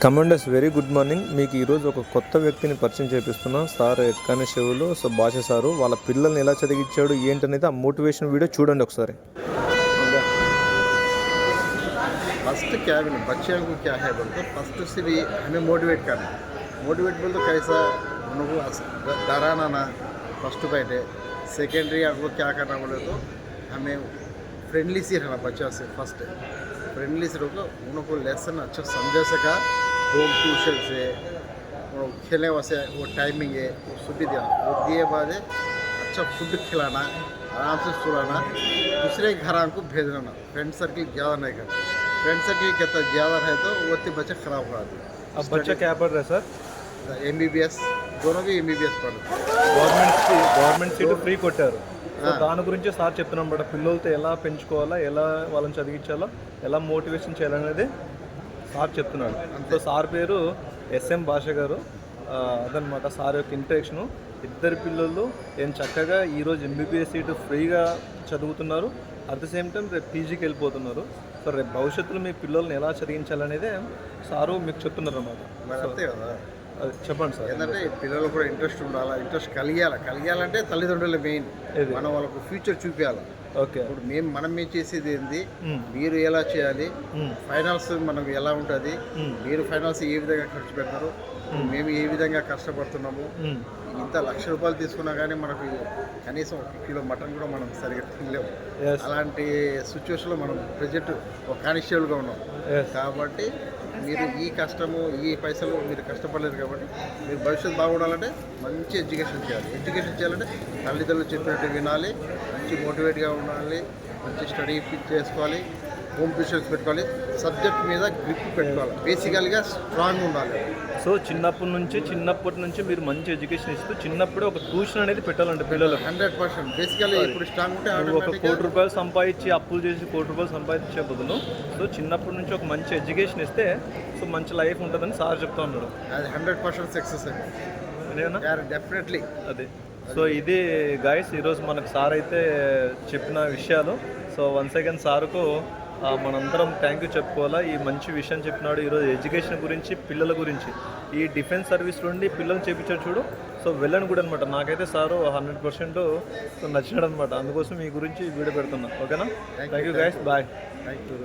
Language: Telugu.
కమాండర్స్ వెరీ గుడ్ మార్నింగ్ మీకు ఈరోజు ఒక కొత్త వ్యక్తిని పరిచయం చేపిస్తున్నాం సార్ హెడ్ కానిస్టేబుల్ సో భాష సారు వాళ్ళ పిల్లల్ని ఎలా చదివించాడు ఏంటనేది ఆ మోటివేషన్ వీడియో చూడండి ఒకసారి फर्स्ट क्या है बच्चों को क्या है बोल तो फर्स्ट से भी हमें मोटिवेट करना मोटिवेट बोल तो कैसा उनको अस- ड- डराना ना फर्स्ट बैठे सेकेंडरी आपको क्या करना बोले तो हमें फ्रेंडली से रहना बच्चा से फर्स्ट फ्रेंडली सर रोको उनको लेसन अच्छा समझा सका। होम ट्यूशन से उन खेलने वैसे वो टाइमिंग है वो सुविधा वो दिए बाद अच्छा फ़ूड खिलाना आराम से सुलाना दूसरे घर को भेजना। ना फ्रेंड सर्किल ज़्यादा नहीं करना। फ्रेंड सर्किल कहता ज़्यादा है तो वो तो बच्चा ख़राब हो जाते अब बच्चा क्या पढ़ रहा है sir? M B B S दोनों भी एम बी बी एस पढ़ रहे government government seat free quota so. దాని గురించి సార్ చెప్తున్నాం పిల్లలతో ఎలా పెంచుకోవాలా ఎలా వాళ్ళని చదివించాలా ఎలా మోటివేషన్ చేయాలనేది సార్ చెప్తున్నాడు. సో సార్ పేరు ఎస్ఎం భాష గారు. అదనమాట సార్ యొక్క ఇంట్రెక్షను ఇద్దరు పిల్లలు ఏం చక్కగా ఈరోజు ఎంబీబీఎస్ సీటు ఫ్రీగా చదువుతున్నారు. అట్ ద సేమ్ టైం రేపు పీజీకి వెళ్ళిపోతున్నారు. సో రేపు భవిష్యత్తులో మీ పిల్లల్ని ఎలా చదివించాలనేదే సారు మీకు చెప్తున్నారు అన్నమాట చెప్పండి సార్ ఏంటంటే పిల్లలు కూడా ఇంట్రెస్ట్ ఉండాలా ఇంట్రెస్ట్ కలిగాల కలిగాలంటే తల్లిదండ్రులు మెయిన్. మనం వాళ్ళకు ఫ్యూచర్ చూపించాలి ఓకే ఇప్పుడు మేము మనం ఏం చేసేది ఏంది మ్మ్. మీరు ఎలా చేయాలి మ్మ్. ఫైనాన్స్ మనకు ఎలా ఉంటుంది మ్మ్. మీరు ఫైనాన్స్ ఏ విధంగా ఖర్చు పెడతారు మేము ఏ విధంగా కష్టపడుతున్నాము మ్మ్. ఇంత లక్ష రూపాయలు తీసుకున్నా కానీ మనకు కనీసం ఒక కిలో మటన్ కూడా మనం సరిగ్గా తినలేము. అలాంటి సిచ్యువేషన్లో మనం ప్రజెంట్ ఒక కానిస్టేబుల్గా ఉన్నాం. కాబట్టి మీరు ఈ కష్టము ఈ పైసలు మీరు కష్టపడలేదు కాబట్టి మీరు భవిష్యత్తు బాగుండాలంటే మంచి ఎడ్యుకేషన్ చేయాలి. ఎడ్యుకేషన్ చేయాలంటే తల్లిదండ్రులు చెప్పినట్టు వినాలి మంచి మోటివేట్గా ఉండాలి మంచి స్టడీ చేసుకోవాలి. హోమ్ ట్యూషన్స్ పెట్టుకోవాలి. సబ్జెక్ట్ మీద గ్రిప్ పెట్టుకోవాలి. బేసికల్గా స్ట్రాంగ్ ఉండాలి. సో చిన్నప్పటి నుంచి చిన్నప్పటి నుంచి మీరు మంచి ఎడ్యుకేషన్ ఇస్తూ చిన్నప్పుడే ఒక ట్యూషన్ అనేది పెట్టాలంటే పిల్లలకు. హండ్రెడ్ పర్సెంట్ బేసికల్లీ ఇప్పుడు స్ట్రాంగ్ ఉంటే ఒక కోటి రూపాయలు సంపాదించి అప్పులు చేసి కోటి రూపాయలు సంపాదించే బదులు సో చిన్నప్పటి నుంచి ఒక మంచి ఎడ్యుకేషన్ ఇస్తే సో మంచి లైఫ్ ఉంటుందని సార్ చెప్తా ఉన్నాడు. అది హండ్రెడ్ పర్సెంట్ సక్సెస్ అండి. డెఫినెట్లీ అదే. సో ఇది గాయస్ ఈరోజు మనకు సార్ అయితే చెప్పిన విషయాలు. సో వన్స్ అగైన్ సార్కు మనందరం థ్యాంక్ యూ చెప్పుకోవాలా. ఈ మంచి విషయం చెప్పినాడు ఈరోజు ఎడ్యుకేషన్ గురించి పిల్లల గురించి. ఈ డిఫెన్స్ సర్వీస్ నుండి పిల్లలు చేపించాడు చూడు. సో వెళ్ళను కూడా అనమాట నాకైతే సారు హండ్రెడ్ పర్సెంట్ నచ్చినాడు అనమాట అందుకోసం మీ గురించి వీడియో పెడుతున్నా. ఓకేనా? Thank you guys bye thank you